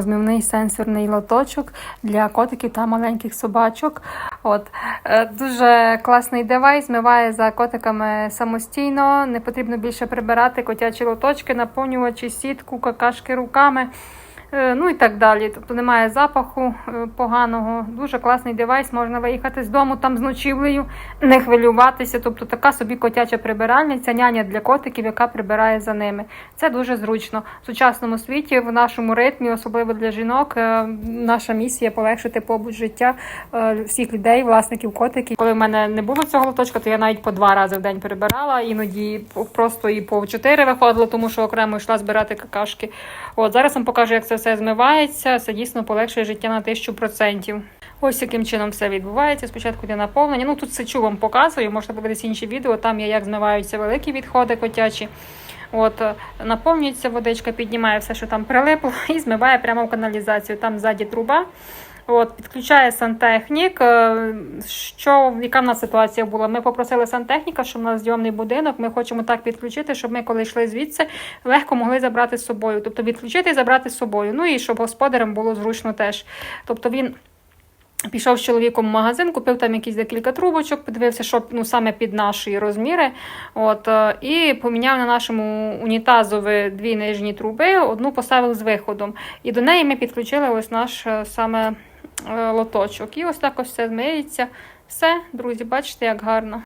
Змівний сенсорний лоточок для котиків та маленьких собачок. От е, дуже класний девайс, змиває за котиками самостійно. Не потрібно більше прибирати котячі лоточки, наповнювачі, сітку, какашки руками. Е, Ну і так далі. Тобто немає запаху е, поганого. Дуже класний девайс. Можна виїхати з дому там з ночівлею, не хвилюватися. Тобто така собі котяча прибиральниця, няня для котиків, яка прибирає за ними. Це дуже зручно. В сучасному світі, в нашому ритмі, особливо для жінок, е, наша місія полегшити побут життя всіх людей, власників котиків. Коли в мене не було цього лоточка, то я навіть по два рази в день прибирала, іноді просто і по чотири виходило, тому що окремо йшла збирати какашки. От зараз вам покажу, як це все змивається. Це дійсно полегшує життя на тисячу процентів. Ось яким чином все відбувається. Спочатку йде наповнення. Ну тут сечу вам показую, можете подивитися інші відео. Там є як змиваються великі відходи котячі. От е, наповнюється водичка, піднімає все, що там прилипло, і змиває прямо в каналізацію. Там ззаді труба. От, підключає сантехнік. Е, Що, яка в нас ситуація була? Ми попросили сантехніка, що в нас зйомний будинок. Ми хочемо так підключити, щоб ми, коли йшли звідси, легко могли забрати з собою. Тобто відключити і забрати з собою. Ну і щоб господарям було зручно теж. Тобто він. Пішов з чоловіком в магазин, купив там якісь декілька трубочок, подивився, що ну, саме під наші розміри. От, е, і поміняв на нашому унітазові дві нижні труби, одну поставив з виходом. І до неї ми підключили ось наш е, саме лоточок. І ось так ось все змиється. Все, друзі, бачите, як гарно.